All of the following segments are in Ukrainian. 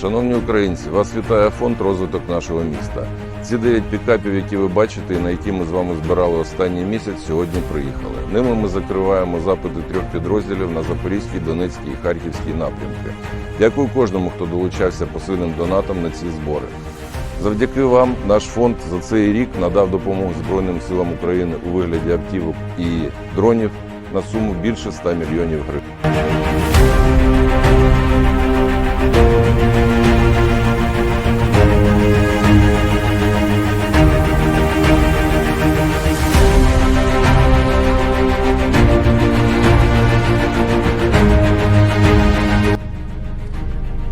Шановні українці, вас вітає фонд розвиток нашого міста. Ці дев'ять пікапів, які ви бачите, і на які ми з вами збирали останній місяць, сьогодні приїхали. Ними ми закриваємо запити трьох підрозділів на Запорізький, Донецький і Харківський напрямки. Дякую кожному, хто долучався посильним донатом на ці збори. Завдяки вам наш фонд за цей рік надав допомогу Збройним силам України у вигляді автівок і дронів на суму більше 100 мільйонів гривень.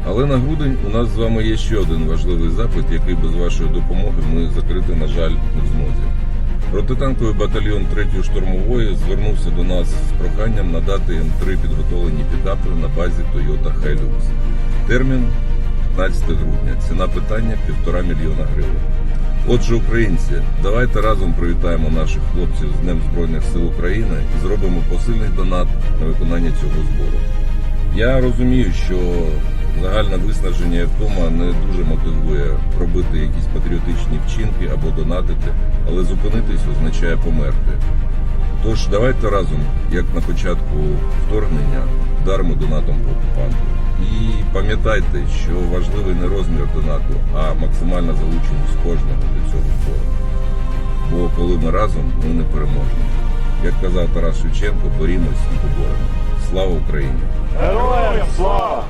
Але на грудень у нас з вами є ще один важливий запит, який без вашої допомоги ми закрити, на жаль, не змозі. Протитанковий батальйон 3-ї штурмової звернувся до нас з проханням надати їм три підготовлені пікапи на базі Toyota Hilux. Термін 15 грудня. Ціна питання півтора мільйона гривень. Отже, українці, давайте разом привітаємо наших хлопців з Днем Збройних сил України і зробимо посильний донат на виконання цього збору. Я розумію, що загальне виснаження втома не дуже мотивує робити якісь патріотичні вчинки або донатити, але зупинитись означає померти. Тож давайте разом, як на початку вторгнення, вдаримо донатом по окупанту. І пам'ятайте, що важливий не розмір донату, а максимальна залученість кожного до цього збору. Бо коли ми разом, ми не переможемо. Як казав Тарас Шевченко, борімось і поборемо. Слава Україні! Героям слава!